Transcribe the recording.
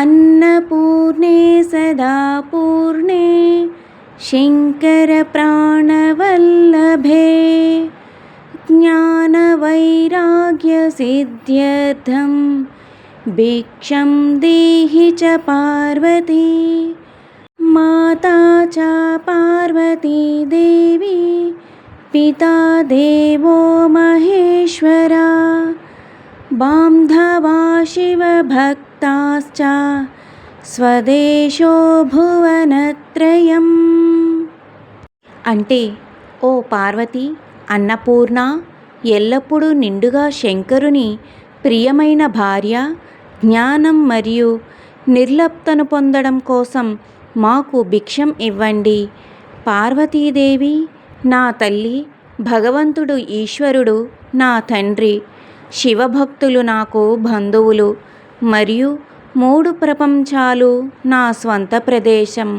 अन्नपूर्णे सदा पूर्णे शङ्करप्राणवल्लभे ज्ञानवैराग्यसिद्ध्यर्थं भिक्षं देहि च पार्वती माता च पार्वती देवी पिता देवो महेश्वरा बान्धवा शिवभक्ताश्च స్వదేశో భువనత్రయం అంటే ఓ పార్వతి అన్నపూర్ణ ఎల్లప్పుడూ నిండుగా శంకరుని ప్రియమైన భార్య జ్ఞానం మరియు నిర్లప్తను పొందడం కోసం మాకు భిక్షం ఇవ్వండి పార్వతీదేవి నా తల్లి భగవంతుడు ఈశ్వరుడు నా తండ్రి శివభక్తులు నాకు బంధువులు మరియు మూడు ప్రపంచాలు నా స్వంత ప్రదేశం.